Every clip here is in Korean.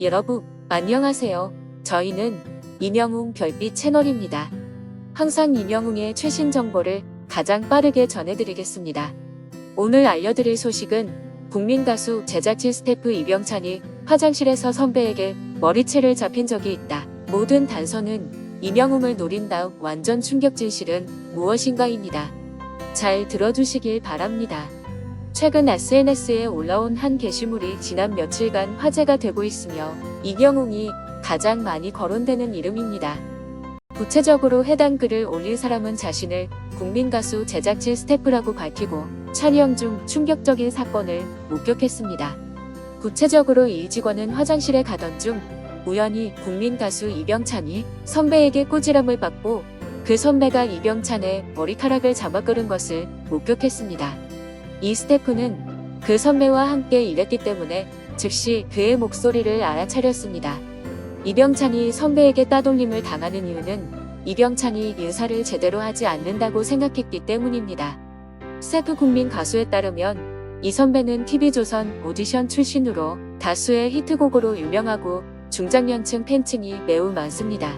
여러분, 안녕하세요. 저희는 이명웅 별빛 채널입니다. 항상 이명웅의 최신 정보를 가장 빠르게 전해드리겠습니다. 오늘 알려드릴 소식은 국민 가수 제작진 스태프 이병찬이 화장실에서 선배에게 머리채를 잡힌 적이 있다. 모든 단서는 이명웅을 노린 다음 완전 충격 진실은 무엇인가입니다. 잘 들어주시길 바랍니다. 최근 SNS에 올라온 한 게시물이 지난 며칠간 화제가 되고 있으며 이경웅이 가장 많이 거론되는 이름입니다. 구체적으로 해당 글을 올린 사람은 자신을 국민 가수 제작진 스태프라고 밝히고 촬영 중 충격적인 사건을 목격했습니다. 구체적으로 이 직원은 화장실에 가던 중 우연히 국민 가수 이병찬이 선배에게 꾸지람을 받고 그 선배가 이병찬의 머리카락을 잡아 끌은 것을 목격했습니다. 이 스태프는 그 선배와 함께 일했기 때문에 즉시 그의 목소리를 알아차렸습니다. 이병찬이 선배에게 따돌림을 당하는 이유는 이병찬이 인사를 제대로 하지 않는다고 생각했기 때문입니다. 세프 국민 가수에 따르면 이 선배는 TV조선 오디션 출신으로 다수의 히트곡으로 유명하고 중장년층 팬층이 매우 많습니다.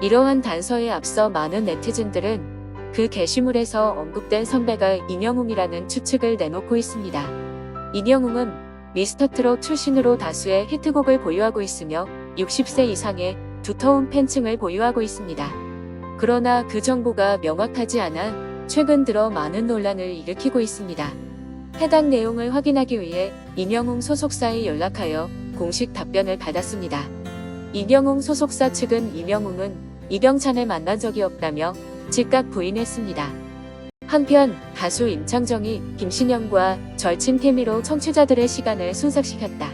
이러한 단서에 앞서 많은 네티즌들은 그 게시물에서 언급된 선배가 이명웅이라는 추측을 내놓고 있습니다. 이명웅은 미스터트롯 출신으로 다수의 히트곡을 보유하고 있으며 60세 이상의 두터운 팬층을 보유하고 있습니다. 그러나 그 정보가 명확하지 않아 최근 들어 많은 논란을 일으키고 있습니다. 해당 내용을 확인하기 위해 이명웅 소속사에 연락하여 공식 답변을 받았습니다. 이명웅 소속사 측은 이명웅은 이병찬을 만난 적이 없다며 즉각 부인했습니다. 한편 가수 임창정이 김신영과 절친 케미로 청취자들의 시간을 순삭시켰다.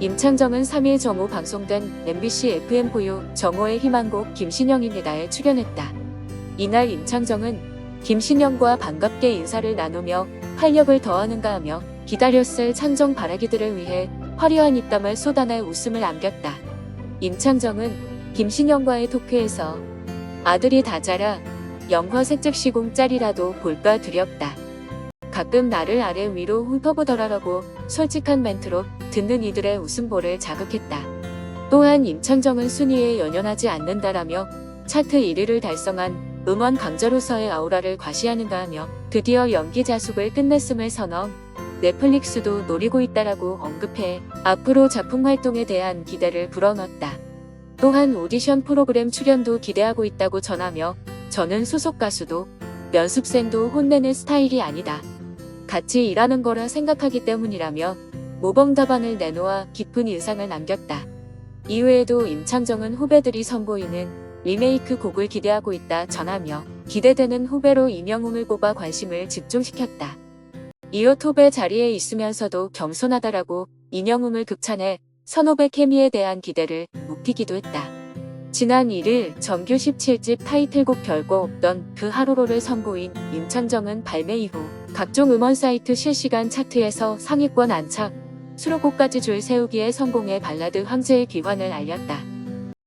임창정은 3일 정오 방송된 MBC FM 보유 정오의 희망곡 김신영입니다에 출연했다. 이날 임창정은 김신영과 반갑게 인사를 나누며 활력을 더하는가 하며 기다렸을 창정 바라기들을 위해 화려한 입담을 쏟아내 웃음을 안겼다. 임창정은 김신영과의 토크에서 아들이 다 자라 영화 색즉 시공짜리라도 볼까 두렵다. 가끔 나를 아래 위로 훑어보더라라고 솔직한 멘트로 듣는 이들의 웃음보를 자극했다. 또한 임창정은 순위에 연연하지 않는다라며 차트 1위를 달성한 음원 강자로서의 아우라를 과시하는가 하며 드디어 연기 자숙을 끝냈음을 선언 넷플릭스도 노리고 있다라고 언급해 앞으로 작품 활동에 대한 기대를 불어넣었다. 또한 오디션 프로그램 출연도 기대하고 있다고 전하며 저는 소속 가수도 연습생도 혼내는 스타일이 아니다. 같이 일하는 거라 생각하기 때문이라며 모범 답안을 내놓아 깊은 인상을 남겼다. 이외에도 임창정은 후배들이 선보이는 리메이크 곡을 기대하고 있다 전하며 기대되는 후배로 이명웅을 꼽아 관심을 집중시켰다. 이어 톱의 자리에 있으면서도 겸손하다라고 이명웅을 극찬해 선후배 케미에 대한 기대를 높이기도 했다. 지난 1일 정규 17집 타이틀곡 별거 없던 그 하루로를 선보인 임창정은 발매 이후 각종 음원 사이트 실시간 차트에서 상위권 안착, 수록곡까지 줄 세우기에 성공해 발라드 황제의 귀환을 알렸다.